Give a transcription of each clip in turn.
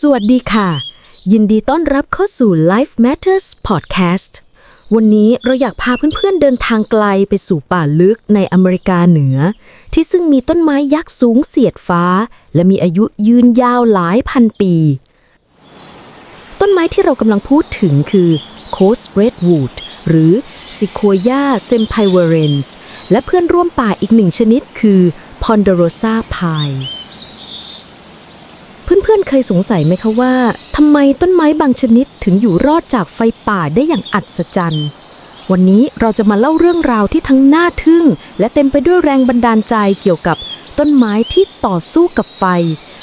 สวัสดีค่ะ ยินดีต้อนรับเข้าสู่ Life Matters Podcast วันนี้เราอยากพาเพื่อนๆเดินทางไกลไปสู่ป่าลึกในอเมริกาเหนือ ที่ซึ่งมีต้นไม้ยักษ์สูงเสียดฟ้า และมีอายุยืนยาวหลายพันปี ต้นไม้ที่เรากำลังพูดถึงคือ Coast Redwood หรือ Sequoia sempivirens และเพื่อนร่วมป่าอีกหนึ่งชนิดคือ Ponderosa pine พื่อนๆ เคยสงสัยไหมคะว่าทำไมต้นไม้บางชนิดถึงอยู่รอดจากไฟป่าได้อย่างอัศจรรย์ วันนี้เราจะมาเล่าเรื่องราวที่ทั้งน่าทึ่ง และเต็มไปด้วยแรงบันดาลใจเกี่ยวกับต้นไม้ที่ต่อสู้กับไฟ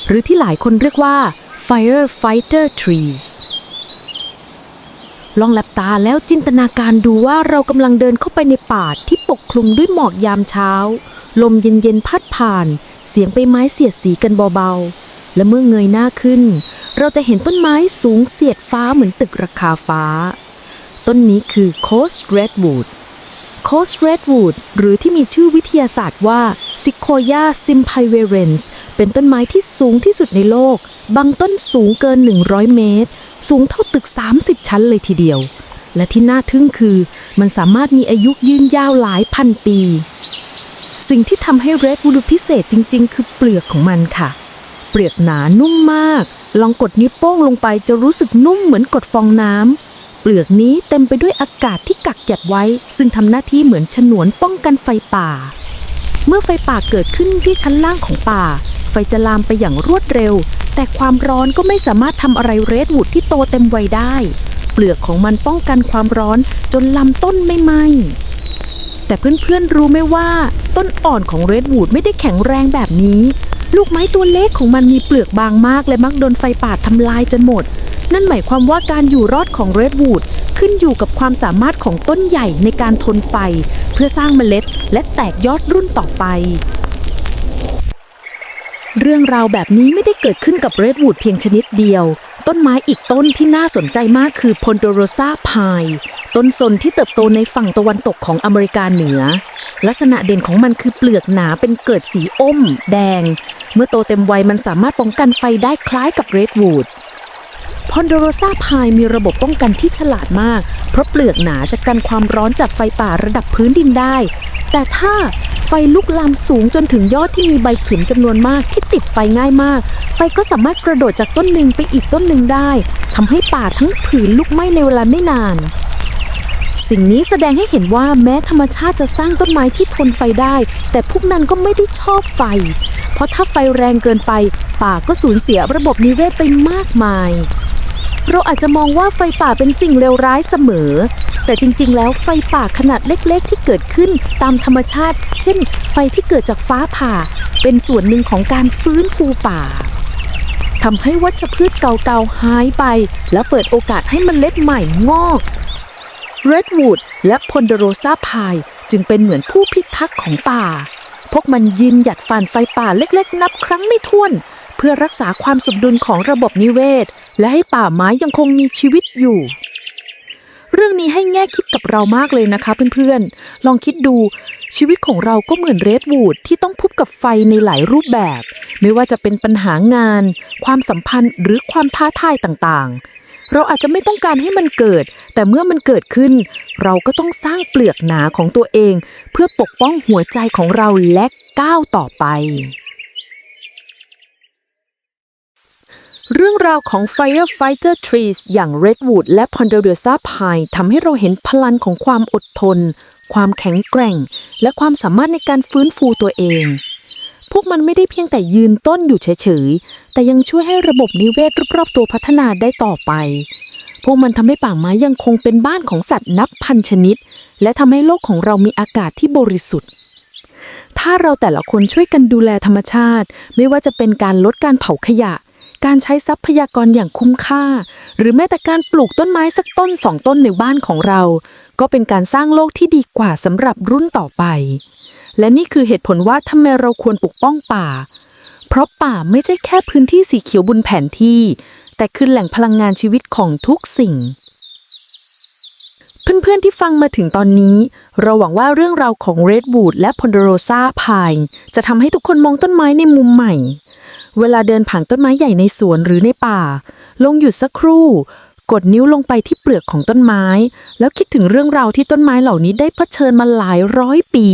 หรือที่หลายคนเรียกว่า firefighter trees ลองหลับตาแล้วจินตนาการดูว่าเรากำลังเดินเข้าไปในป่าที่ปกคลุมด้วยหมอกยามเช้า ลมเย็นๆพัดผ่าน เสียงใบไม้เสียดสีกันเบาๆ และเมื่อเงยหน้าขึ้น เราจะเห็นต้นไม้สูงเสียดฟ้าเหมือนตึกราคาฟ้า ต้นนี้คือ Coast Redwood Coast Redwood หรือที่มีชื่อวิทยาศาสตร์ว่า Sequoia sempivirens เป็นต้นไม้ที่สูงที่สุดในโลก บางต้นสูงเกิน 100 เมตร สูงเท่าตึก 30 ชั้นเลยทีเดียว และที่น่าทึ่งคือ มันสามารถมีอายุยืนยาวหลายพันปี สิ่งที่ทำให้ Redwood พิเศษจริง ๆ คือเปลือกของมันค่ะ เปลือกหนานุ่มมาก ลองกดนิ้วโป้งลงไปจะรู้สึกนุ่มเหมือนกดฟองน้ำ เปลือกนี้เต็มไปด้วยอากาศที่กักเก็บไว้ ซึ่งทำหน้าที่เหมือนฉนวนป้องกันไฟป่า เมื่อไฟป่าเกิดขึ้นที่ชั้นล่างของป่า ไฟจะลามไปอย่างรวดเร็ว แต่ความร้อนก็ไม่สามารถทำอะไรเรดวูดที่โตเต็มวัยได้ เปลือกของมันป้องกันความร้อนจนลำต้นไม่ไหม้แต่เพื่อนๆรู้ไหมว่า ต้นอ่อนของเรดวูดไม่ได้แข็งแรงแบบนี้ ลูกไม้ตัวเล็กของมันมีเปลือกบางมาก และมักโดนไฟป่าทำลายจนหมด นั่นหมายความว่าการอยู่รอดของเรดวูดขึ้นอยู่กับความสามารถของต้นใหญ่ในการทนไฟ เพื่อสร้างเมล็ด และแตกยอดรุ่นต่อไป เรื่องราวแบบนี้ไม่ได้เกิดขึ้นกับเรดวูดเพียงชนิดเดียว ต้นไม้อีกต้นที่น่าสนใจมากคือ Ponderosa Pine ต้นสนที่เติบโตในฝั่งตะวันตกของอเมริกาเหนือ ลักษณะเด่นของมันคือเปลือกหนาเป็นเกิดสีอมแดง เมื่อโตเต็มวัยมันสามารถป้องกันไฟได้คล้ายกับเรดวูด Ponderosa Pine มีระบบป้องกันที่ฉลาดมาก เพราะเปลือกหนาจะกันความร้อนจากไฟป่าระดับพื้นดินได้ แต่ถ้าไฟลุกลามสูงจนถึงยอดที่มีใบเข็มจำนวนมากที่ติดไฟง่ายมาก ไฟก็สามารถกระโดดจากต้นหนึ่งไปอีกต้นหนึ่งได้ทำให้ป่าทั้งผืนลุกไหม้ในเวลาไม่นาน สิ่งนี้แสดงให้เห็นว่าแม้ธรรมชาติจะสร้างต้นไม้ที่ทนไฟได้ แต่พวกนั้นก็ไม่ได้ชอบไฟ เพราะถ้าไฟแรงเกินไป ป่าก็สูญเสียระบบนิเวศไปมากมาย เราอาจจะมองว่าไฟป่าเป็นสิ่งเลวร้ายเสมอ แต่จริงๆ แล้วไฟป่าขนาดเล็กๆ ที่เกิดขึ้นตามธรรมชาติ เช่น ไฟที่เกิดจากฟ้าผ่า เป็นส่วนหนึ่งของการฟื้นฟูป่าทำให้วัชพืชเก่าๆหายไป แล้วเปิดโอกาสให้มันเล็ดใหม่งอก Redwood และ Ponderosa Pine จึงเป็นเหมือนผู้พิทักษ์ของป่า พวกมันยืนหยัดฝ่านไฟป่าเล็กๆ นับครั้งไม่ถ้วน เพื่อรักษาความสมดุลของระบบนิเวศ และให้ป่าไม้ยังคงมีชีวิตอยู่ เรื่องนี้ให้แง่คิดกับเรามากเลยนะคะเพื่อนๆ ลองคิดดูชีวิตของเราก็เหมือนเรดวูดที่ต้องพบกับไฟในหลายรูปแบบ ไม่ว่าจะเป็นปัญหางาน ความสัมพันธ์หรือความท้าทายต่างๆ เราอาจจะไม่ต้องการให้มันเกิด แต่เมื่อมันเกิดขึ้น เราก็ต้องสร้างเปลือกหนาของตัวเอง เพื่อปกป้องหัวใจของเราและก้าวต่อไป เรื่องราวของ Firefighter Trees อย่าง Redwood และ Ponderosa Pine ทำให้เราเห็นพลังของความอดทน ความแข็งแกร่ง และความสามารถในการฟื้นฟูตัวเอง พวกมันไม่ได้เพียงแต่ยืนต้นอยู่เฉยๆ แต่ยังช่วยให้ระบบนิเวศรอบๆตัวพัฒนาได้ต่อไป พวกมันทำให้ป่าไม้ยังคงเป็นบ้านของสัตว์นับพันชนิด และทำให้โลกของเรามีอากาศที่บริสุทธิ์ ถ้าเราแต่ละคนช่วยกันดูแลธรรมชาติ ไม่ว่าจะเป็นการลดการเผาขยะ การใช้ทรัพยากรอย่างคุ้มค่า หรือแม้แต่การปลูกต้นไม้สักต้นสองต้นในบ้านของเรา ก็เป็นการสร้างโลกที่ดีกว่าสำหรับรุ่นต่อไป และนี่คือเหตุผลว่าทำไมเราควรปกป้องป่า เพราะป่าไม่ใช่แค่พื้นที่สีเขียวบนแผนที่ แต่คือแหล่งพลังงานชีวิตของทุกสิ่ง เพื่อนๆที่ฟังมาถึงตอนนี้ เราหวังว่าเรื่องราวของ Redwood และ Ponderosa Pine จะทำให้ทุกคนมองต้นไม้ในมุมใหม่ เวลาเดินผ่านต้นไม้ใหญ่ในสวนหรือในป่า ลงหยุดสักครู่กดนิ้วลงไปที่เปลือกของต้นไม้ แล้วคิดถึงเรื่องราวที่ต้นไม้เหล่านี้ได้เผชิญมาหลายร้อยปี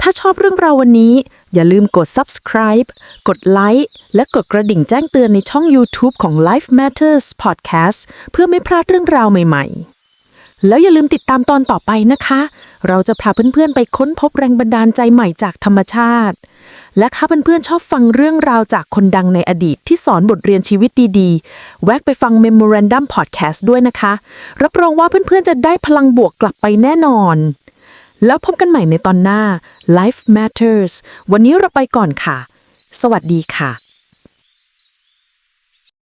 ถ้าชอบเรื่องราววันนี้ อย่าลืมกด subscribe กดไลค์และกดกระดิ่งแจ้งเตือนในช่อง YouTube ของ Life Matters Podcast เพื่อไม่พลาดเรื่องราวใหม่ ๆ แล้วอย่าลืมติดตามตอนต่อไปนะคะ เราจะพาเพื่อนๆ ไปค้นพบแรงบันดาลใจใหม่จากธรรมชาติ และถ้าเพื่อนๆชอบฟังเรื่องราวจากคนดังในอดีตที่สอนบทเรียนชีวิตดีๆ แวะไปฟัง Memorandum Podcast ด้วยนะคะ รับรองว่าเพื่อนๆจะได้พลังบวกกลับไปแน่นอน แล้วพบกันใหม่ในตอนหน้า Life Matters วันนี้เราไปก่อนค่ะ สวัสดีค่ะ